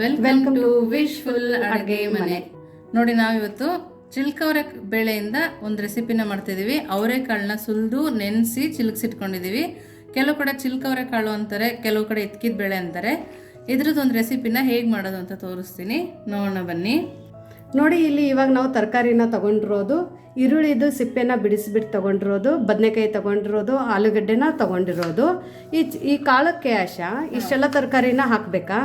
Welcome to wishful ಅಡುಗೆ ಮನೆ ನೋಡಿ ನಾವಿವತ್ತು ಚಿಲ್ಕವರೆ ಬೇಳೆಯಿಂದ ಒಂದು ರೆಸಿಪಿನ ಮಾಡ್ತಿದ್ದೀವಿ. ಅವರೆಕಾಳನ್ನ ಸುಲಿದು ನೆನೆಸಿ ಚಿಲ್ಕ್ಸಿಟ್ಕೊಂಡಿದ್ದೀವಿ. ಕೆಲವು ಕಡೆ ಚಿಲ್ಕವರೆ ಕಾಳು ಅಂತಾರೆ ಕೆಲವು ಕಡೆ ಇತ್ಕಿದ ಬೇಳೆ ಅಂತಾರೆ. ಇದ್ರದ್ದು ಒಂದು ರೆಸಿಪಿನ ಹೇಗೆ ಮಾಡೋದು ಅಂತ ತೋರಿಸ್ತೀನಿ. ನೋಡೋಣ ಬನ್ನಿ. ನೋಡಿ ಇಲ್ಲಿ ಇವಾಗ ನಾವು ತರಕಾರಿನ ತಗೊಂಡಿರೋದು ಈರುಳ್ಳಿದು ಸಿಪ್ಪೆನ ಬಿಡಿಸಿಬಿಟ್ಟು ತಗೊಂಡಿರೋದು ಬದನೆಕಾಯಿ ತಗೊಂಡಿರೋದು ಆಲೂಗಡ್ಡೆನ ತಗೊಂಡಿರೋದು. ಈ ಈ ಕಾಳಕ್ಕೆ ಆಶಾ ಇಷ್ಟೆಲ್ಲ ತರಕಾರಿನ ಹಾಕಬೇಕಾ?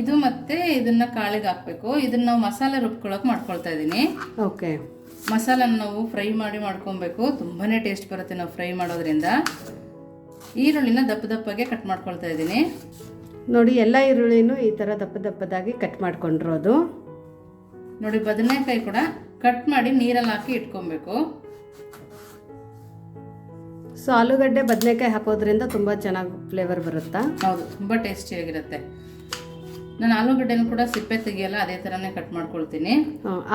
ಇದು ಮತ್ತೆ ಇದನ್ನ ಕಾಳಿಗೆ ಹಾಕಬೇಕು. ಇದನ್ನ ನಾವು ಮಸಾಲೆ ರುಬ್ಕೊಳಕ್ ಮಾಡ್ಕೊಳ್ತಾ ಇದ್ದೀನಿ ಓಕೆ. ಮಸಾಲನ ನಾವು ಫ್ರೈ ಮಾಡಿ ಮಾಡ್ಕೊಬೇಕು. ತುಂಬಾನೇ ಟೇಸ್ಟ್ ಬರುತ್ತೆ ನಾವು ಫ್ರೈ ಮಾಡೋದ್ರಿಂದ. ಈರುಳ್ಳಿನ ದಪ್ಪ ದಪ್ಪಗೆ ಕಟ್ ಮಾಡ್ಕೊಳ್ತಾ ಇದ್ದೀನಿ ನೋಡಿ ಎಲ್ಲ ಈರುಳ್ಳಿನೂ ಈ ಥರ ದಪ್ಪ ದಪ್ಪದಾಗಿ ಕಟ್ ಮಾಡ್ಕೊಂಡಿರೋದು. ನೋಡಿ ಬದನೆಕಾಯಿ ಕೂಡ ಕಟ್ ಮಾಡಿ ನೀರಲ್ಲಿ ಹಾಕಿ ಇಟ್ಕೊಬೇಕು. ಸೊ ಆಲೂಗಡ್ಡೆ ಬದನೆಕಾಯಿ ಹಾಕೋದ್ರಿಂದ ತುಂಬ ಚೆನ್ನಾಗಿ ಫ್ಲೇವರ್ ಬರುತ್ತಾ? ಹೌದು ತುಂಬ ಟೇಸ್ಟಿಯಾಗಿರುತ್ತೆ ನಾನು ಆಲೂಗಡ್ಡೆನೂ ಕೂಡ ಸಿಪ್ಪೆ ತೆಗಿಯಲ್ಲ ಅದೇ ಥರನೇ ಕಟ್ ಮಾಡ್ಕೊಳ್ತೀನಿ.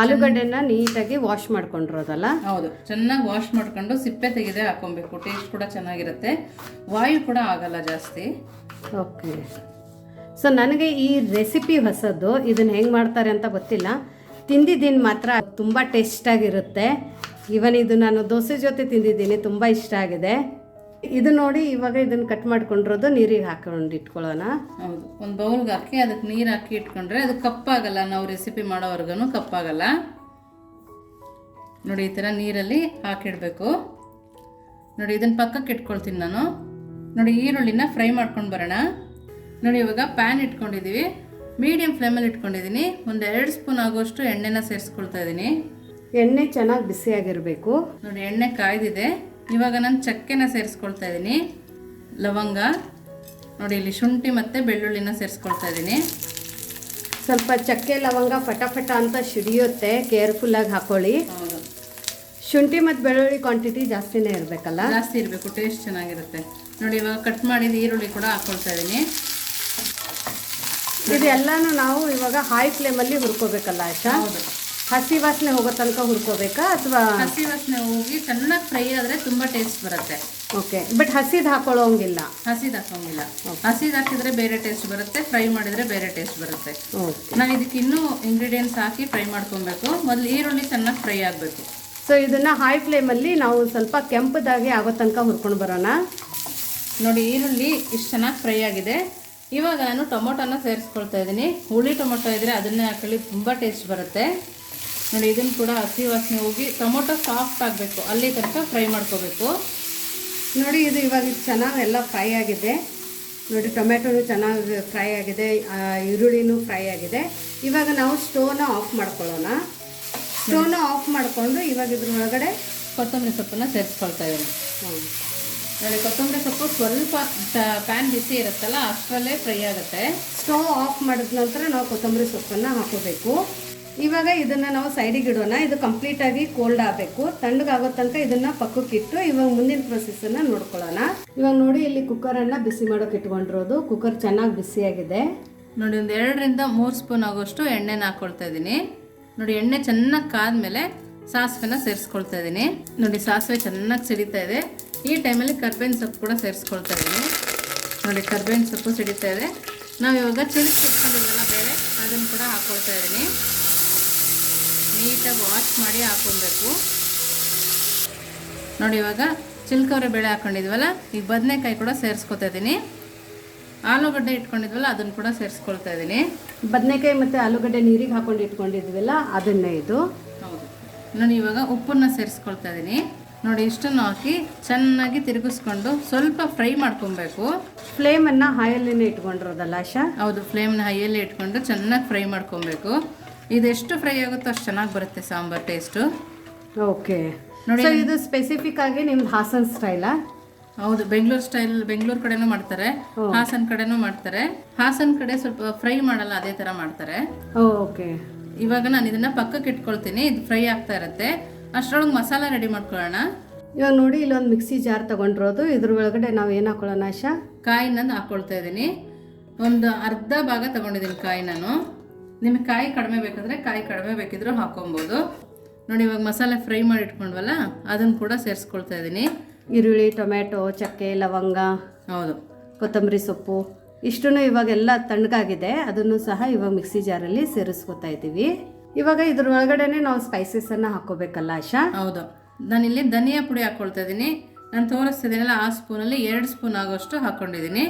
ಆಲೂಗಡ್ಡೆನ ನೀಟಾಗಿ ವಾಶ್ ಮಾಡ್ಕೊಂಡಿರೋದಲ್ಲ? ಹೌದು ಚೆನ್ನಾಗಿ ವಾಶ್ ಮಾಡ್ಕೊಂಡು ಸಿಪ್ಪೆ ತೆಗೆದೇ ಹಾಕೊಬೇಕು ಟೇಸ್ಟ್ ಕೂಡ ಚೆನ್ನಾಗಿರುತ್ತೆ. ವಾಯು ಕೂಡ ಆಗಲ್ಲ ಜಾಸ್ತಿ. ಓಕೆ. ಸೊ ನನಗೆ ಈ ರೆಸಿಪಿ ಹೊಸದು ಇದನ್ನ ಹೆಂಗೆ ಮಾಡ್ತಾರೆ ಅಂತ ಗೊತ್ತಿಲ್ಲ. ತಿಂದಿದ್ದೀನಿ ಮಾತ್ರ ತುಂಬ ಟೇಸ್ಟಾಗಿರುತ್ತೆ ಇವನ್ ಇದು ನಾನು ದೋಸೆ ಜೊತೆ ತಿಂದಿದ್ದೀನಿ ತುಂಬ ಇಷ್ಟ ಆಗಿದೆ. ಇದು ನೋಡಿ ಇವಾಗ ಇದನ್ನು ಕಟ್ ಮಾಡ್ಕೊಂಡಿರೋದು ನೀರಿಗೆ ಹಾಕೊಂಡು ಇಟ್ಕೊಳ್ಳೋಣ. ಹೌದು ಒಂದು ಬೌಲ್ಗೆ ಹಾಕಿ ಅದಕ್ಕೆ ನೀರು ಹಾಕಿ ಇಟ್ಕೊಂಡ್ರೆ ಅದು ಕಪ್ಪಾಗಲ್ಲ ನಾವು ರೆಸಿಪಿ ಮಾಡೋವರೆಗೂ ಕಪ್ಪಾಗಲ್ಲ. ನೋಡಿ ಈ ಥರ ನೀರಲ್ಲಿ ಹಾಕಿಡಬೇಕು. ನೋಡಿ ಇದನ್ನ ಪಕ್ಕಕ್ಕೆ ಇಟ್ಕೊಳ್ತೀನಿ ನಾನು. ನೋಡಿ ಈರುಳ್ಳಿನ ಫ್ರೈ ಮಾಡ್ಕೊಂಡು ಬರೋಣ. ನೋಡಿ ಇವಾಗ ಪ್ಯಾನ್ ಇಟ್ಕೊಂಡಿದ್ದೀವಿ ಮೀಡಿಯಮ್ ಫ್ಲೇಮಲ್ಲಿ ಇಟ್ಕೊಂಡಿದ್ದೀನಿ ಒಂದು ಎರಡು ಸ್ಪೂನ್ ಆಗುವಷ್ಟು ಎಣ್ಣೆನ ಸೇರಿಸ್ಕೊಳ್ತಾ ಇದ್ದೀನಿ ಎಣ್ಣೆ ಚೆನ್ನಾಗಿ ಬಿಸಿಯಾಗಿರಬೇಕು. ನೋಡಿ ಎಣ್ಣೆ ಕಾಯ್ದಿದೆ. ಇವಾಗ ನಾನು ಚಕ್ಕೆನ ಸೇರಿಸ್ಕೊಳ್ತಾ ಇದ್ದೀನಿ ಲವಂಗ ನೋಡಿ ಇಲ್ಲಿ ಶುಂಠಿ ಮತ್ತು ಬೆಳ್ಳುಳ್ಳಿನ ಸೇರಿಸ್ಕೊಳ್ತಾ ಇದ್ದೀನಿ ಸ್ವಲ್ಪ ಚಕ್ಕೆ ಲವಂಗ ಫಟಾಫಟ ಅಂತ ಸಿಡಿಯುತ್ತೆ ಕೇರ್ಫುಲ್ಲಾಗಿ ಹಾಕೊಳ್ಳಿ. ಹೌದು. ಶುಂಠಿ ಮತ್ತು ಬೆಳ್ಳುಳ್ಳಿ ಕ್ವಾಂಟಿಟಿ ಜಾಸ್ತಿನೇ ಇರಬೇಕಲ್ಲ? ಜಾಸ್ತಿ ಇರಬೇಕು ಟೇಸ್ಟ್ ಚೆನ್ನಾಗಿರುತ್ತೆ. ನೋಡಿ ಇವಾಗ ಕಟ್ ಮಾಡಿದ ಈರುಳ್ಳಿ ಕೂಡ ಹಾಕ್ಕೊಳ್ತಾ ಇದ್ದೀನಿ ಇದೆಲ್ಲಾನು ನಾವು ಇವಾಗ ಹೈ ಫ್ಲೇಮಲ್ಲಿ ಹುರ್ಕೋಬೇಕಲ್ಲ ಆಶಾ ಹೌದು. ಹಸಿ ವಾಸನೆ ಹೋಗೋ ತನಕ ಹುರ್ಕೋಬೇಕಾ ಅಥವಾ? ಹಸಿ ವಾಸನೆ ಹೋಗಿ ಚೆನ್ನಾಗಿ ಫ್ರೈ ಆದರೆ ತುಂಬ ಟೇಸ್ಟ್ ಬರುತ್ತೆ. Okay but ಹಸಿದು ಹಾಕೊಳ್ಳೋಂಗಿಲ್ಲ. ಹಸಿದು ಹಾಕೋಂಗಿಲ್ಲ ಹಸಿದು ಹಾಕಿದ್ರೆ ಬೇರೆ ಟೇಸ್ಟ್ ಬರುತ್ತೆ ಫ್ರೈ ಮಾಡಿದರೆ ಬೇರೆ ಟೇಸ್ಟ್ ಬರುತ್ತೆ. ನಾನು ಇದಕ್ಕೆ ಇನ್ನೂ ಇಂಗ್ರೀಡಿಯೆಂಟ್ಸ್ ಹಾಕಿ ಫ್ರೈ ಮಾಡ್ಕೊಬೇಕು. ಮೊದಲು ಈರುಳ್ಳಿ ಚೆನ್ನಾಗಿ ಫ್ರೈ ಆಗಬೇಕು. ಸೊ ಇದನ್ನು ಹೈ ಫ್ಲೇಮಲ್ಲಿ ನಾವು ಸ್ವಲ್ಪ ಕೆಂಪದಾಗಿ ಆಗೋ ತನಕ ಹುರ್ಕೊಂಡು ಬರೋಣ. ನೋಡಿ ಈರುಳ್ಳಿ ಇಷ್ಟು ಚೆನ್ನಾಗಿ ಫ್ರೈ ಆಗಿದೆ. ಇವಾಗ ನಾನು ಟೊಮೊಟೊನ ಸೇರಿಸ್ಕೊಳ್ತಾ ಇದ್ದೀನಿ. ಹುಳಿ ಟೊಮೊಟೊ ಇದ್ದರೆ ಅದನ್ನೇ ಹಾಕೊಳ್ಳಿ ತುಂಬ ಟೇಸ್ಟ್ ಬರುತ್ತೆ. ನೋಡಿ ಇದನ್ನು ಕೂಡ ಹಸಿ ವಾಸನೆ ಹೋಗಿ ಟೊಮೊಟೊ ಸಾಫ್ಟ್ ಆಗಬೇಕು. ಅಲ್ಲಿ ತನಕ ಫ್ರೈ ಮಾಡ್ಕೋಬೇಕು. ನೋಡಿ ಇದು ಇವಾಗ ಇದು ಚೆನ್ನಾಗಿ ಎಲ್ಲ ಫ್ರೈ ಆಗಿದೆ. ನೋಡಿ ಟೊಮೆಟೊನು ಚೆನ್ನಾಗಿ ಫ್ರೈ ಆಗಿದೆ ಈರುಳ್ಳಿನೂ ಫ್ರೈ ಆಗಿದೆ. ಇವಾಗ ನಾವು ಸ್ಟೋವ್ನ ಆಫ್ ಮಾಡ್ಕೊಳ್ಳೋಣ. ಸ್ಟೋವ್ನ ಆಫ್ ಮಾಡಿಕೊಂಡು ಇವಾಗ ಇದ್ರೊಳಗಡೆ ಕೊತ್ತಂಬರಿ ಸೊಪ್ಪನ್ನು ಸೇರಿಸ್ಕೊಳ್ತಾ ಇದ್ದೀನಿ. ನೋಡಿ ಕೊತ್ತಂಬರಿ ಸೊಪ್ಪು ಸ್ವಲ್ಪ ಪ್ಯಾನ್ ಬಿಸಿ ಇರುತ್ತಲ್ಲ ಅಷ್ಟರಲ್ಲೇ ಫ್ರೈ ಆಗುತ್ತೆ. ಸ್ಟೋವ್ ಆಫ್ ಮಾಡಿದ ನಂತರ ನಾವು ಕೊತ್ತಂಬರಿ ಸೊಪ್ಪನ್ನು ಹಾಕೋಬೇಕು. ಇವಾಗ ಇದನ್ನು ನಾವು ಸೈಡಿಗೆ ಇಡೋಣ. ಇದು ಕಂಪ್ಲೀಟಾಗಿ ಕೋಲ್ಡ್ ಆಗಬೇಕು. ತಣ್ಣಗಾಗೋ ತನಕ ಇದನ್ನು ಪಕ್ಕಕ್ಕಿಟ್ಟು ಇವಾಗ ಮುಂದಿನ ಪ್ರೊಸೆಸನ್ನು ನೋಡ್ಕೊಳ್ಳೋಣ. ಇವಾಗ ನೋಡಿ ಇಲ್ಲಿ ಕುಕ್ಕರನ್ನು ಬಿಸಿ ಮಾಡೋಕೆ ಇಟ್ಕೊಂಡಿರೋದು. ಕುಕ್ಕರ್ ಚೆನ್ನಾಗಿ ಬಿಸಿಯಾಗಿದೆ. ನೋಡಿ, ಒಂದು ಎರಡರಿಂದ ಮೂರು ಸ್ಪೂನ್ ಆಗೋಷ್ಟು ಎಣ್ಣೆನ ಹಾಕ್ಕೊಳ್ತಾ ಇದ್ದೀನಿ. ನೋಡಿ, ಎಣ್ಣೆ ಚೆನ್ನಾಗಿ ಕಾದ್ಮೇಲೆ ಸಾಸಿವೆನ ಸೇರಿಸ್ಕೊಳ್ತಾ ಇದ್ದೀನಿ. ನೋಡಿ, ಸಾಸಿವೆ ಚೆನ್ನಾಗಿ ಸಿಡಿತಾ ಇದೆ. ಈ ಟೈಮಲ್ಲಿ ಕರ್ಬೇವಿನ ಸೊಪ್ಪು ಕೂಡ ಸೇರಿಸ್ಕೊಳ್ತಾ ಇದ್ದೀನಿ. ನೋಡಿ, ಕರ್ಬೇವಿನ ಸೊಪ್ಪು ಸಿಡಿತಾ ಇದೆ. ನಾವು ಇವಾಗ ಚಿಲ್ಕಿ ಇಟ್ಕೊಂಡಿದ್ವಲ್ಲ ಬೇರೆ, ಅದನ್ನು ಕೂಡ ಹಾಕ್ಕೊಳ್ತಾ ಇದ್ದೀನಿ. ನೀಟಾಗಿ ವಾಶ್ ಮಾಡಿ ಹಾಕೊಬೇಕು ನೋಡಿ ಇವಾಗ ಚಿಲ್ಕವರೆ ಬೇಳೆ ಹಾಕೊಂಡಿದ್ವಲ್ಲ ಈಗ ಬದನೆಕಾಯಿ ಕೂಡ ಸೇರಿಸ್ಕೊತಾ ಇದ್ದೀನಿ. ಆಲೂಗಡ್ಡೆ ಇಟ್ಕೊಂಡಿದ್ವಲ್ಲ ಅದನ್ನು ಕೂಡ ಸೇರಿಸ್ಕೊಳ್ತಾ ಇದ್ದೀನಿ. ಬದನೆಕಾಯಿ ಮತ್ತು ಆಲೂಗಡ್ಡೆ ನೀರಿಗೆ ಹಾಕೊಂಡು ಇಟ್ಕೊಂಡಿದ್ವಲ್ಲ ಅದನ್ನೇ ಇದು. ಹೌದು. ನಾನು ಇವಾಗ ಉಪ್ಪನ್ನು ಸೇರಿಸ್ಕೊಳ್ತಾ ಇದ್ದೀನಿ. ನೋಡಿ ಇಷ್ಟನ್ನು ಹಾಕಿ ಚೆನ್ನಾಗಿ ತಿರುಗಿಸ್ಕೊಂಡು ಸ್ವಲ್ಪ ಫ್ರೈ ಮಾಡ್ಕೊಬೇಕು. ಫ್ಲೇಮನ್ನು ಹಾಯಲ್ಲೇ ಇಟ್ಕೊಂಡಿರೋದಲ್ಲ ಆಶಾ? ಹೌದು ಫ್ಲೇಮ್ನ ಹೈಯಲ್ಲೇ ಇಟ್ಕೊಂಡು ಚೆನ್ನಾಗಿ ಫ್ರೈ ಮಾಡ್ಕೊಬೇಕು. ಇದೆಷ್ಟು ಫ್ರೈ ಆಗುತ್ತೋ ಅಷ್ಟು ಚೆನ್ನಾಗಿ ಬರುತ್ತೆ ಸಾಂಬಾರ್ ಟೇಸ್ಟು ಓಕೆ ನೋಡಿ ಸೊ ಇದು ಸ್ಪೆಸಿಫಿಕ್ ಆಗಿ ನಿಮ್ದು ಹಾಸನ್ ಸ್ಟೈಲಾ ಹೌದು ಬೆಂಗಳೂರು ಸ್ಟೈಲ್ ಬೆಂಗಳೂರು ಕಡೆನೂ ಮಾಡ್ತಾರೆ. ಹಾಸನ್ ಕಡೆನೂ ಮಾಡ್ತಾರೆ. ಹಾಸನ್ ಕಡೆ ಸ್ವಲ್ಪ ಫ್ರೈ ಮಾಡಲ್ಲ ಅದೇ ತರ ಮಾಡ್ತಾರೆ. ಓಕೆ ಇವಾಗ ನಾನು ಇದನ್ನ ಪಕ್ಕಕ್ಕೆ ಇಟ್ಕೊಳ್ತೀನಿ ಇದು ಫ್ರೈ ಆಗ್ತಾ ಇರುತ್ತೆ. ಅಷ್ಟರೊಳಗೆ ಮಸಾಲ ರೆಡಿ ಮಾಡ್ಕೊಳ್ಳೋಣ. ಇವಾಗ ನೋಡಿ ಇಲ್ಲೊಂದು ಮಿಕ್ಸಿ ಜಾರ್ ತಗೊಂಡಿರೋದು. ಇದ್ರ ಒಳಗಡೆ ನಾವು ಏನು ಹಾಕೊಳ್ಳೋಣ ಆಶಾ? ಕಾಯಿನ ಹಾಕೊಳ್ತಾ ಇದ್ದೀನಿ. ಒಂದು ಅರ್ಧ ಭಾಗ ತಗೊಂಡಿದ್ದೀನಿ ಕಾಯಿ ನಾನು ನಿಮಗೆ ಕಾಯಿ ಕಡಿಮೆ ಬೇಕಂದರೆ ಕಾಯಿ ಕಡಿಮೆ ಬೇಕಿದ್ರೂ ಹಾಕೊಬೋದು. ನೋಡಿ ಇವಾಗ ಮಸಾಲೆ ಫ್ರೈ ಮಾಡಿ ಇಟ್ಕೊಂಡ್ವಲ್ಲ ಅದನ್ನು ಕೂಡ ಸೇರಿಸ್ಕೊಳ್ತಾ ಇದ್ದೀನಿ. ಈರುಳ್ಳಿ ಟೊಮೆಟೊ ಚಕ್ಕೆ ಲವಂಗ ಹೌದು. ಕೊತ್ತಂಬರಿ ಸೊಪ್ಪು ಇಷ್ಟು ಇವಾಗೆಲ್ಲ ತಣ್ಣಗಾಗಿದೆ. ಅದನ್ನು ಸಹ ಇವಾಗ ಮಿಕ್ಸಿ ಜಾರಲ್ಲಿ ಸೇರಿಸ್ಕೊತಾ ಇದ್ದೀವಿ. ಇವಾಗ ಇದ್ರ ಒಳಗಡೆನೆ ನಾವು ಸ್ಪೈಸಸನ್ನು ಹಾಕೋಬೇಕಲ್ಲ ಆಶಾ? ಹೌದು. ನಾನಿಲ್ಲಿ ಧನಿಯಾ ಪುಡಿ ಹಾಕ್ಕೊಳ್ತಾ ಇದ್ದೀನಿ. ನಾನು ತೋರಿಸ್ತಿದ್ದೀನಲ್ಲ ಆ ಸ್ಪೂನಲ್ಲಿ ಎರಡು ಸ್ಪೂನ್ ಆಗೋಷ್ಟು ಹಾಕ್ಕೊಂಡಿದ್ದೀನಿ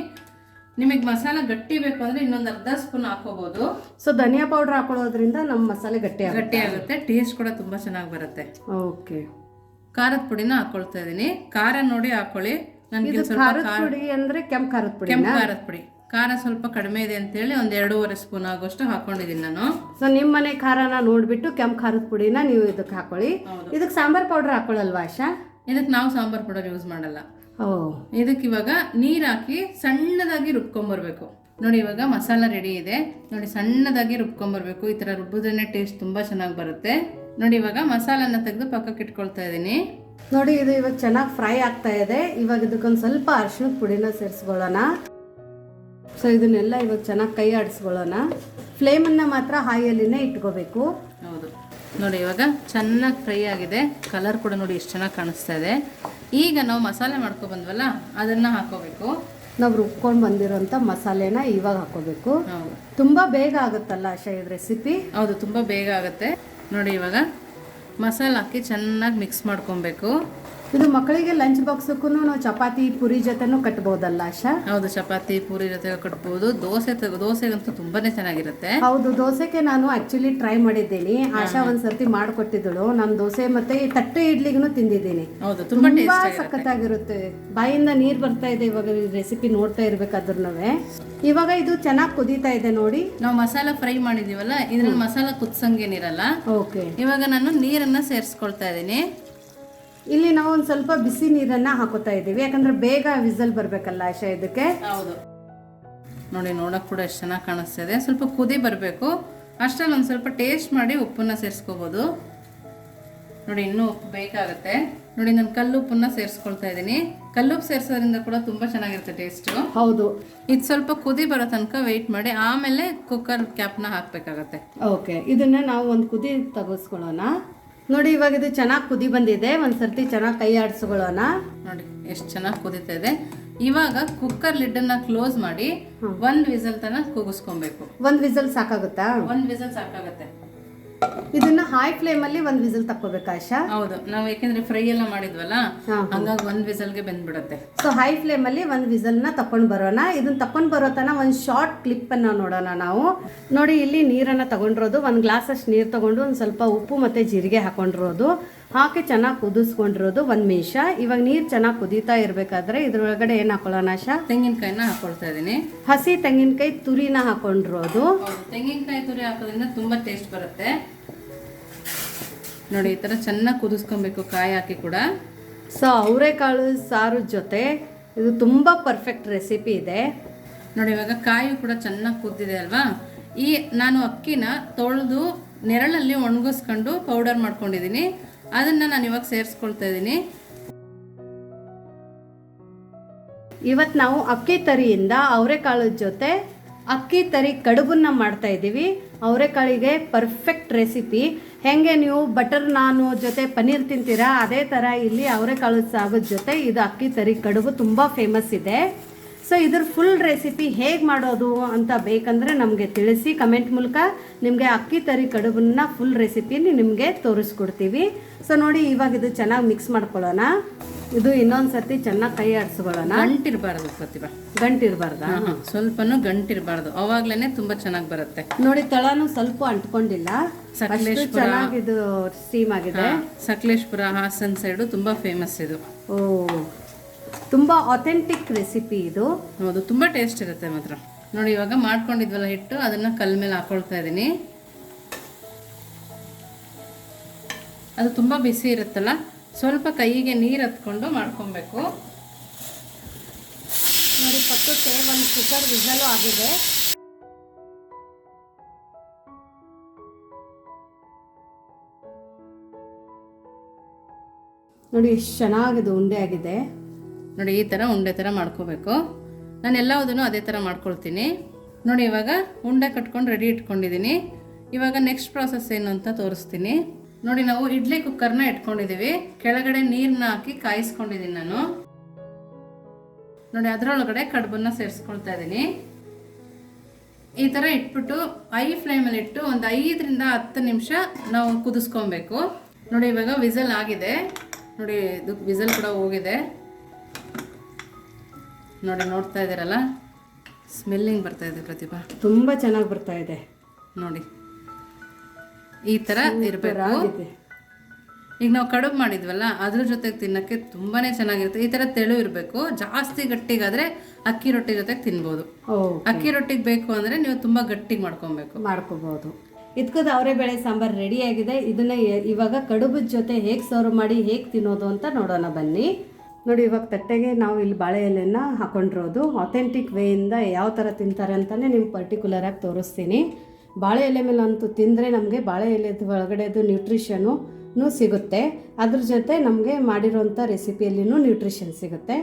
ನಿಮಗೆ ಮಸಾಲ ಗಟ್ಟಿ ಬೇಕು ಅಂದ್ರೆ ಇನ್ನೊಂದು ಅರ್ಧ ಸ್ಪೂನ್ ಹಾಕೋಬಹುದು ಸೊ ಧನಿಯಾ ಪೌಡರ್ ಹಾಕೊಳ್ಳೋದ್ರಿಂದ ನಮ್ಮ ಮಸಾಲೆ ಗಟ್ಟಿ ಗಟ್ಟಿ ಆಗುತ್ತೆ. ಟೇಸ್ಟ್ ಕೂಡ ತುಂಬಾ ಚೆನ್ನಾಗಿ ಬರುತ್ತೆ. ಓಕೆ ಖಾರದ ಪುಡಿನ ಹಾಕೊಳ್ತಾ ಇದ್ದೀನಿ. ಖಾರ ನೋಡಿ ಹಾಕೊಳ್ಳಿ. ನನಗೆ ಖಾರದ ಪುಡಿ ಅಂದ್ರೆ ಕೆಂಪು ಖಾರದ ಪುಡಿ ಕೆಂಪು ಖಾರದ ಪುಡಿ. ಖಾರ ಸ್ವಲ್ಪ ಕಡಿಮೆ ಇದೆ ಅಂತ ಹೇಳಿ ಒಂದ್ ಎರಡೂವರೆ ಸ್ಪೂನ್ ಆಗೋಷ್ಟು ಹಾಕೊಂಡಿದ್ದೀನಿ ನಾನು. ಸೊ ನಿಮ್ ಮನೆ ಖಾರನ ನೋಡ್ಬಿಟ್ಟು ಕೆಂಪು ಖಾರದ ಪುಡಿನ ನೀವು ಇದಕ್ಕೆ ಹಾಕೊಳ್ಳಿ. ಇದಕ್ಕೆ ಸಾಂಬಾರ್ ಪೌಡರ್ ಹಾಕೊಳ್ಳಲ್ವಾ ಆಶಾ? ಇದಕ್ಕೆ ನಾವು ಸಾಂಬಾರ್ ಪೌಡರ್ ಯೂಸ್ ಮಾಡಲ್ಲ. ಇದಕ್ಕೆ ಇವಾಗ ನೀರು ಹಾಕಿ ಸಣ್ಣದಾಗಿ ರುಬ್ಕೊಂಬರ್ಬೇಕು ನೋಡಿ ಇವಾಗ ಮಸಾಲ ರೆಡಿ ಇದೆ. ನೋಡಿ ಸಣ್ಣದಾಗಿ ರುಬ್ಕೊಂಬರ್ಬೇಕು ಈ ಥರ ರುಬ್ಬಿದ್ರೇ ಟೇಸ್ಟ್ ತುಂಬ ಚೆನ್ನಾಗಿ ಬರುತ್ತೆ. ನೋಡಿ ಇವಾಗ ಮಸಾಲನ ತೆಗೆದು ಪಕ್ಕಕ್ಕೆ ಇಟ್ಕೊಳ್ತಾ ಇದ್ದೀನಿ. ನೋಡಿ ಇದು ಇವಾಗ ಚೆನ್ನಾಗಿ ಫ್ರೈ ಆಗ್ತಾ ಇದೆ. ಇವಾಗ ಇದಕ್ಕೊಂದು ಸ್ವಲ್ಪ ಅರಿಶಿಣದ ಪುಡಿನ ಸೇರಿಸ್ಕೊಳ್ಳೋಣ. ಸೊ ಇದನ್ನೆಲ್ಲ ಇವಾಗ ಚೆನ್ನಾಗಿ ಕೈ ಆಡಿಸ್ಕೊಳ್ಳೋಣ. ಫ್ಲೇಮನ್ನು ಮಾತ್ರ ಹಾಯಲ್ಲಿನೇ ಇಟ್ಕೋಬೇಕು. ಹೌದು. ನೋಡಿ ಇವಾಗ ಚೆನ್ನಾಗಿ ಫ್ರೈ ಆಗಿದೆ. ಕಲರ್ ಕೂಡ ನೋಡಿ ಎಷ್ಟು ಚೆನ್ನಾಗಿ ಕಾಣಿಸ್ತಾ ಇದೆ. ಈಗ ನಾವು ಮಸಾಲೆ ಮಾಡ್ಕೊ ಬಂದ್ವಲ್ಲ ಅದನ್ನು ಹಾಕೋಬೇಕು. ನಾವು ರುಬ್ಕೊಂಡು ಬಂದಿರೋಂತ ಮಸಾಲೆನ ಇವಾಗ ಹಾಕೋಬೇಕು. ತುಂಬ ಬೇಗ ಆಗುತ್ತಲ್ಲ ಆಶಾ ಇದು ರೆಸಿಪಿ ಹೌದು ತುಂಬ ಬೇಗ ಆಗುತ್ತೆ. ನೋಡಿ ಇವಾಗ ಮಸಾಲೆ ಹಾಕಿ ಚೆನ್ನಾಗಿ ಮಿಕ್ಸ್ ಮಾಡ್ಕೊಬೇಕು. ಇದು ಮಕ್ಕಳಿಗೆ ಲಂಚ್ ಬಾಕ್ಸಕ್ಕೂ ನಾವು ಚಪಾತಿ ಪುರಿ ಜೊತೆನೂ ಕಟ್ಬೋದಲ್ಲ ಆಶಾ? ಹೌದು ಚಪಾತಿ ಪೂರಿ ಜೊತೆ ಕಟ್ಬೋದು. ದೋಸೆ ದೋಸೆಗಂತೂ ತುಂಬಾನೇ ಚೆನ್ನಾಗಿರುತ್ತೆ. ಹೌದು ದೋಸೆಗೆ ನಾನು ಆಕ್ಚುಲಿ ಟ್ರೈ ಮಾಡಿದ್ದೀನಿ. ಆಶಾ ಒಂದ್ಸರ್ತಿ ಮಾಡಿಕೊಟ್ಟಿದ್ದಳು. ನಾನು ದೋಸೆ ಮತ್ತೆ ತಟ್ಟೆ ಇಡ್ಲಿಗೂ ತಿಂದಿದ್ದೀನಿ. ಹೌದು ತುಂಬಾ ಸಖತ್ತಾಗಿರುತ್ತೆ. ಬಾಯಿಂದ ನೀರ್ ಬರ್ತಾ ಇದೆ ಇವಾಗ ರೆಸಿಪಿ ನೋಡ್ತಾ ಇರ್ಬೇಕಾದ್ರೂ ಇವಾಗ ಇದು ಚೆನ್ನಾಗಿ ಕುದೀತಾ ಇದೆ ನೋಡಿ. ನಾವು ಮಸಾಲ ಫ್ರೈ ಮಾಡಿದೀವಲ್ಲ ಇದ್ರಲ್ಲಿ ಮಸಾಲ ಕುದ್ಸಂಗೇನಿರಲ್ಲ. ಓಕೆ. ಇವಾಗ ನಾನು ನೀರನ್ನ ಸೇರಿಸ್ಕೊಳ್ತಾ ಇದ್ದೀನಿ. ಇಲ್ಲಿ ನಾವು ಒಂದ್ ಸ್ವಲ್ಪ ಬಿಸಿ ನೀರನ್ನ ಹಾಕೋತಾ ಇದ್ದೀವಿ. ಯಾಕಂದ್ರೆ ಬೇಗ ವಿಸಲ್ ಬರ್ಬೇಕಲ್ಲ ಆಶಾ ಇದಕ್ಕೆ. ಹೌದು. ನೋಡಿ ನೋಡಕ್ ಕೂಡ ಎಷ್ಟು ಚೆನ್ನಾಗಿ ಕಾಣಿಸ್ತಿದೆ. ಸ್ವಲ್ಪ ಕುದಿ ಬರಬೇಕು. ಅಷ್ಟ್ರಲ್ಲಿ ಒಂದು ಸ್ವಲ್ಪ ಟೇಸ್ಟ್ ಮಾಡಿ ಉಪ್ಪನ್ನ ಸೇರಿಸ್ಕೋಬೋದು. ನೋಡಿ ಇನ್ನೂ ಉಪ್ಪು ಬೇಕಾಗುತ್ತೆ ನೋಡಿ ನಾನು ಕಲ್ಲುಪ್ಪನ್ನ ಸೇರಿಸ್ಕೊಳ್ತಾ ಇದ್ದೀನಿ. ಕಲ್ಲುಪ್ಪು ಸೇರಿಸೋದ್ರಿಂದ ಕೂಡ ತುಂಬ ಚೆನ್ನಾಗಿರುತ್ತೆ ಟೇಸ್ಟು ಹೌದು. ಇದು ಸ್ವಲ್ಪ ಕುದಿ ಬರೋ ತನಕ ವೆಯ್ಟ್ ಮಾಡಿ. ಆಮೇಲೆ ಕುಕ್ಕರ್ ಕ್ಯಾಪ್ನ ಹಾಕಬೇಕಾಗತ್ತೆ. ಓಕೆ ಇದನ್ನ ನಾವು ಒಂದು ಕುದಿ ತೆಗೆಸ್ಕೊಳ್ಳೋಣ. ನೋಡಿ ಇವಾಗ ಇದು ಚೆನ್ನಾಗಿ ಕುದಿ ಬಂದಿದೆ. ಒಂದ್ಸರ್ತಿ ಚೆನ್ನಾಗಿ ಕೈ ಆಡಿಸ್ಕೊಳ್ಳೋಣ. ನೋಡಿ ಎಷ್ಟು ಚೆನ್ನಾಗಿ ಕುದೀತಾ ಇದೆ. ಇವಾಗ ಕುಕ್ಕರ್ ಲಿಡ್ ಅನ್ನ ಕ್ಲೋಸ್ ಮಾಡಿ ಒಂದು ವಿಸಲ್ ತನಕ ಕೂಗಿಸ್ಕೊಬೇಕು ಒಂದ್ ವಿಸಲ್ ಸಾಕಾಗುತ್ತಾ? ಒಂದು ವಿಸಲ್ ಸಾಕಾಗತ್ತೆ. ಇದನ್ನ ಹೈ ಫ್ಲೇಮ್ ಅಲ್ಲಿ ಒಂದ್ ವಿಸಲ್ ತಕ್ಕೋಬೇಕು ಆಶಾ ಹೌದು ನಾವು ಯಾಕೆಂದ್ರೆ ಫ್ರೈ ಎಲ್ಲ ಮಾಡಿದ್ವಲ್ಲ ಹಾಗಾಗಿ ಒಂದ್ ವಿಸಲ್ಗೆ ಬೆಂದ್ಬಿಡುತ್ತೆ. ಸೊ ಹೈ ಫ್ಲೇಮ್ ಅಲ್ಲಿ ಒಂದ್ ವಿಸಲ್ನ ತಕೊಂಡ್ ಬರೋಣ. ಇದನ್ನ ತಕೊಂಡ್ ಬರೋ ತನ ಒಂದು ಶಾರ್ಟ್ ಕ್ಲಿಪ್ ಅನ್ನ ನೋಡೋಣ ನಾವು. ನೋಡಿ ಇಲ್ಲಿ ನೀರನ್ನ ತಗೊಂಡಿರೋದು ಒಂದು ಗ್ಲಾಸ್ ಅಷ್ಟು ನೀರ್ ತಗೊಂಡು ಒಂದ್ ಸ್ವಲ್ಪ ಉಪ್ಪು ಮತ್ತೆ ಜೀರಿಗೆ ಹಾಕೊಂಡಿರೋದು. ಹಾಕಿ ಚೆನ್ನಾಗಿ ಕುದಿಸ್ಕೊಂಡಿರೋದು ಒಂದು ನಿಮಿಷ. ಇವಾಗ ನೀರು ಚೆನ್ನಾಗಿ ಕುದೀತಾ ಇರಬೇಕಾದ್ರೆ ಇದ್ರೊಳಗಡೆ ಏನು ಹಾಕೊಳ್ಳೋಣ ಆಶಾ? ತೆಂಗಿನಕಾಯಿನ ಹಾಕೊಳ್ತಾ ಇದ್ದೀನಿ. ಹಸಿ ತೆಂಗಿನಕಾಯಿ ತುರಿನ ಹಾಕೊಂಡಿರೋದು. ತೆಂಗಿನಕಾಯಿ ತುರಿ ಹಾಕೋದ್ರಿಂದ ತುಂಬಾ ಟೇಸ್ಟ್ ಬರುತ್ತೆ. ನೋಡಿ ಈ ತರ ಚೆನ್ನಾಗಿ ಕುದಿಸ್ಕೊಬೇಕು ಕಾಯಿ ಹಾಕಿ ಕೂಡ. ಸೊ ಅವರೆಕಾಳು ಸಾರು ಜೊತೆ ಇದು ತುಂಬ ಪರ್ಫೆಕ್ಟ್ ರೆಸಿಪಿ ಇದೆ. ನೋಡಿ ಇವಾಗ ಕಾಯಿ ಕೂಡ ಚೆನ್ನಾಗಿ ಕುದ್ದಿದೆ ಅಲ್ವಾ? ಈ ನಾನು ಅಕ್ಕಿನ ತೊಳೆದು ನೆರಳಲ್ಲಿ ಒಣಗಿಸ್ಕೊಂಡು ಪೌಡರ್ ಮಾಡ್ಕೊಂಡಿದ್ದೀನಿ. ಅದನ್ನ ನಾನು ಇವಾಗ ಸೇರಿಸ್ಕೊಳ್ತಾ ಇದ್ದೀನಿ. ಇವತ್ತು ನಾವು ಅಕ್ಕಿ ತರಿಯಿಂದ ಅವರೆಕಾಳು ಜೊತೆ ಅಕ್ಕಿ ತರಿ ಕಡುಬನ್ನ ಮಾಡ್ತಾ ಇದ್ದೀವಿ. ಅವರೆಕಾಳಿಗೆ ಪರ್ಫೆಕ್ಟ್ ರೆಸಿಪಿ ಹೆಂಗೆ ನೀವು ಬಟರ್ ನಾನು ಜೊತೆ ಪನ್ನೀರ್ ತಿಂತೀರಾ, ಅದೇ ಥರ ಇಲ್ಲಿ ಅವರೆಕಾಳು ಸಾಗದ ಜೊತೆ ಇದು ಅಕ್ಕಿ ತರಿ ಕಡುಬು ತುಂಬ ಫೇಮಸ್ ಇದೆ. ಸೊ ಇದ್ರ ಫುಲ್ ರೆಸಿಪಿ ಹೇಗೆ ಮಾಡೋದು ಅಂತ ಬೇಕಂದರೆ ನಮಗೆ ತಿಳಿಸಿ ಕಮೆಂಟ್ ಮೂಲಕ. ನಿಮಗೆ ಅಕ್ಕಿ ತರಿ ಕಡುಬನ್ನ ಫುಲ್ ರೆಸಿಪಿನ ನಿಮಗೆ ತೋರಿಸ್ಕೊಡ್ತೀವಿ. ಸೊ ನೋಡಿ ಇವಾಗ ಇದು ಚೆನ್ನಾಗಿ ಮಿಕ್ಸ್ ಮಾಡ್ಕೊಳ್ಳೋಣ. ಇದು ಇನ್ನೊಂದು ಸರ್ತಿ ಚೆನ್ನಾಗಿ ಕೈ ಆಡಿಸ್ಕೊಳ್ಳೋಣ ಗಂಟಿರಬಾರ್ದು ಪ್ರತಿಭಾ. ಗಂಟಿರಬಾರ್ದಾ. ಸ್ವಲ್ಪನೂ ಗಂಟಿರಬಾರ್ದು. ಅವಾಗ್ಲೇನೆ ತುಂಬಾ ಚೆನ್ನಾಗಿ ಬರುತ್ತೆ. ನೋಡಿ ತಳನು ಸ್ವಲ್ಪ ಅಂಟ್ಕೊಂಡಿಲ್ಲ. ಸಕಲೇಶ್ಪುರ. ಚೆನ್ನಾಗಿದು ಸ್ಟೀಮ್ ಆಗಿದೆ. ಸಕಲೇಶ್ಪುರ ಹಾಸನ್ ಸೈಡು ತುಂಬಾ ಫೇಮಸ್ ಇದು. ಓ ತುಂಬಾ ಅಥೆಂಟಿಕ್ ರೆಸಿಪಿ ಇದು. ಹೌದು ತುಂಬಾ ಟೇಸ್ಟ್ ಇರುತ್ತೆ ಮಾತ್ರ. ನೋಡಿ ಇವಾಗ ಮಾಡ್ಕೊಂಡಿದ್ವಲ್ಲ ಹಿಟ್ಟು ಅದನ್ನ ಕಲ್ ಮೇಲೆ ಹಾಕೊಳ್ತಾ ಇದ್ದೀನಿ ಅದು ತುಂಬಾ ಬಿಸಿ ಇರುತ್ತಲ್ಲ ಸ್ವಲ್ಪ ಕೈಗೆ ನೀರು ಹತ್ಕೊಂಡು ಮಾಡ್ಕೊಬೇಕು. ನೋಡಿ ಪಕ್ಕಕ್ಕೆ ಒಂದು ಕುಕ್ಕರ್ ವಿಸಲು ಆಗಿದೆ. ನೋಡಿ ಎಷ್ಟು ಚೆನ್ನಾಗಿದೆ ಉಂಡೆ ಆಗಿದೆ. ನೋಡಿ, ಈ ಥರ ಉಂಡೆ ಥರ ಮಾಡ್ಕೋಬೇಕು. ನಾನು ಎಲ್ಲವುದನ್ನು ಅದೇ ಥರ ಮಾಡ್ಕೊಳ್ತೀನಿ. ನೋಡಿ, ಇವಾಗ ಉಂಡೆ ಕಟ್ಕೊಂಡು ರೆಡಿ ಇಟ್ಕೊಂಡಿದ್ದೀನಿ ಇವಾಗ ನೆಕ್ಸ್ಟ್ ಪ್ರಾಸೆಸ್ ಏನು ಅಂತ ತೋರಿಸ್ತೀನಿ. ನೋಡಿ, ನಾವು ಇಡ್ಲಿ ಕುಕ್ಕರ್ನ ಇಟ್ಕೊಂಡಿದ್ದೀವಿ ಕೆಳಗಡೆ ನೀರನ್ನ ಹಾಕಿ ಕಾಯಿಸ್ಕೊಂಡಿದ್ದೀನಿ ನಾನು. ನೋಡಿ, ಅದರೊಳಗಡೆ ಕಡುಬನ್ನ ಸೇರಿಸ್ಕೊಳ್ತಾ ಇದ್ದೀನಿ ಈ ಥರ ಇಟ್ಬಿಟ್ಟು ಐ ಫ್ಲೇಮಲ್ಲಿ ಇಟ್ಟು ಒಂದು ಐದರಿಂದ ಹತ್ತು ನಿಮಿಷ ನಾವು ಕುದಿಸ್ಕೊಬೇಕು. ನೋಡಿ, ಇವಾಗ ವಿಸಲ್ ಆಗಿದೆ. ನೋಡಿ, ಇದು ವಿಸಲ್ ಕೂಡ ಹೋಗಿದೆ. ನೋಡಿ ನೋಡ್ತಾ ಇದ್ದೀರಲ್ಲ? ಸ್ಮೆಲ್ಲಿಂಗ್ ಬರ್ತಾ ಇದೆ ಪ್ರತಿಭಾ. ತುಂಬ ಚೆನ್ನಾಗಿ ಬರ್ತಾ ಇದೆ. ನೋಡಿ. ಈ ಥರ ಇರಬೇಕು. ಈಗ ನಾವು ಕಡುಬು ಮಾಡಿದ್ವಲ್ಲ ಅದ್ರ ಜೊತೆಗೆ ತಿನ್ನೋಕ್ಕೆ ತುಂಬಾ ಚೆನ್ನಾಗಿರುತ್ತೆ. ಈ ಥರ ತೆಳು ಇರಬೇಕು. ಜಾಸ್ತಿ ಗಟ್ಟಿಗಾದರೆ ಅಕ್ಕಿ ರೊಟ್ಟಿ ಜೊತೆಗೆ ತಿನ್ಬೋದು. ಅಕ್ಕಿ ರೊಟ್ಟಿಗೆ ಬೇಕು ಅಂದರೆ ನೀವು ತುಂಬ ಗಟ್ಟಿಗೆ ಮಾಡ್ಕೊಬೇಕು. ಮಾಡ್ಕೋಬೋದು. ಇದ್ಕದ ಅವರೇ ಬೇಳೆ ಸಾಂಬಾರು ರೆಡಿ ಆಗಿದೆ. ಇದನ್ನ ಇವಾಗ ಕಡುಬದ ಜೊತೆ ಹೇಗೆ ಸರ್ವ್ ಮಾಡಿ ಹೇಗೆ ತಿನ್ನೋದು ಅಂತ ನೋಡೋಣ ಬನ್ನಿ. ನೋಡಿ, ಇವಾಗ ತಟ್ಟೆಗೆ ನಾವು ಇಲ್ಲಿ ಬಾಳೆ ಎಲೆನ ಹಾಕೊಂಡಿರೋದು. ಅಥೆಂಟಿಕ್ ವೇಯಿಂದ ಯಾವ ಥರ ತಿಂತಾರೆ ಅಂತಲೇ ನಿಮ್ಗೆ ಪರ್ಟಿಕ್ಯುಲರಾಗಿ ತೋರಿಸ್ತೀನಿ. ಬಾಳೆ ಎಲೆ ಮೇಲೆ ಅಂತೂ ತಿಂದರೆ ನಮಗೆ ಬಾಳೆ ಎಲೆದು ಒಳಗಡೆದು ನ್ಯೂಟ್ರಿಷನು ಸಿಗುತ್ತೆ. ಅದ್ರ ಜೊತೆ ನಮಗೆ ಮಾಡಿರೋಂಥ ರೆಸಿಪಿಯಲ್ಲಿನೂ ನ್ಯೂಟ್ರಿಷನ್ ಸಿಗುತ್ತೆ.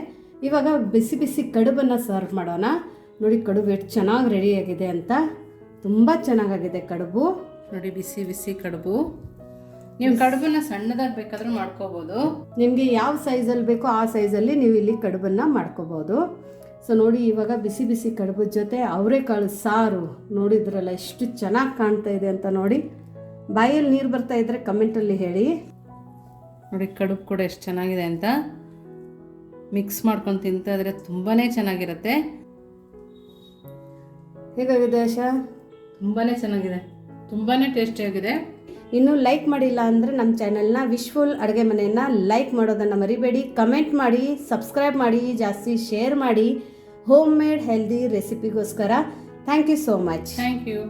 ಇವಾಗ ಬಿಸಿ ಬಿಸಿ ಕಡುಬನ್ನು ಸರ್ವ್ ಮಾಡೋಣ. ನೋಡಿ, ಕಡುಬು ಎಷ್ಟು ಚೆನ್ನಾಗಿ ರೆಡಿಯಾಗಿದೆ ಅಂತ. ತುಂಬ ಚೆನ್ನಾಗಾಗಿದೆ ಕಡುಬು. ನೋಡಿ, ಬಿಸಿ ಬಿಸಿ ಕಡುಬು. ನೀವು ಕಡುಬನ್ನ ಸಣ್ಣದಾಗಿ ಬೇಕಾದ್ರೂ ಮಾಡ್ಕೋಬೋದು. ನಿಮಗೆ ಯಾವ ಸೈಜಲ್ಲಿ ಬೇಕೋ ಆ ಸೈಜಲ್ಲಿ ನೀವು ಇಲ್ಲಿ ಕಡುಬನ್ನ ಮಾಡ್ಕೋಬೋದು. ಸೊ ನೋಡಿ ಇವಾಗ ಬಿಸಿ ಬಿಸಿ ಕಡುಬು ಜೊತೆ ಅವರೆಕಾಳು ಸಾರು ನೋಡಿದ್ರಲ್ಲ ಎಷ್ಟು ಚೆನ್ನಾಗಿ ಕಾಣ್ತಾ ಇದೆ ಅಂತ ನೋಡಿ. ಬಾಯಲ್ಲಿ ನೀರು ಬರ್ತಾ ಇದ್ರೆ ಕಮೆಂಟಲ್ಲಿ ಹೇಳಿ. ನೋಡಿ ಕಡುಬು ಕೂಡ ಎಷ್ಟು ಚೆನ್ನಾಗಿದೆ ಅಂತ. ಮಿಕ್ಸ್ ಮಾಡ್ಕೊಂಡು ತಿಂತಾ ಇದ್ರೆ ತುಂಬಾ ಚೆನ್ನಾಗಿರುತ್ತೆ. ಹೇಗಾಗಿದೆ ಆಶಾ? ತುಂಬಾ ಚೆನ್ನಾಗಿದೆ. ತುಂಬಾ ಟೇಸ್ಟಿಯಾಗಿದೆ ಇನ್ನು ಲೈಕ್ ಮಾಡಿಲ್ಲ ಅಂದರೆ ನಮ್ಮ ಚಾನೆಲ್ನ ವಿಶ್ಫುಲ್ ಅಡುಗೆ ಮನೆಯನ್ನು ಲೈಕ್ ಮಾಡೋದನ್ನು ಮರಿಬೇಡಿ. ಕಮೆಂಟ್ ಮಾಡಿ ಸಬ್ಸ್ಕ್ರೈಬ್ ಮಾಡಿ, ಜಾಸ್ತಿ ಶೇರ್ ಮಾಡಿ. Home made healthy ರೆಸಿಪಿಗೋಸ್ಕರ thank you so much thank you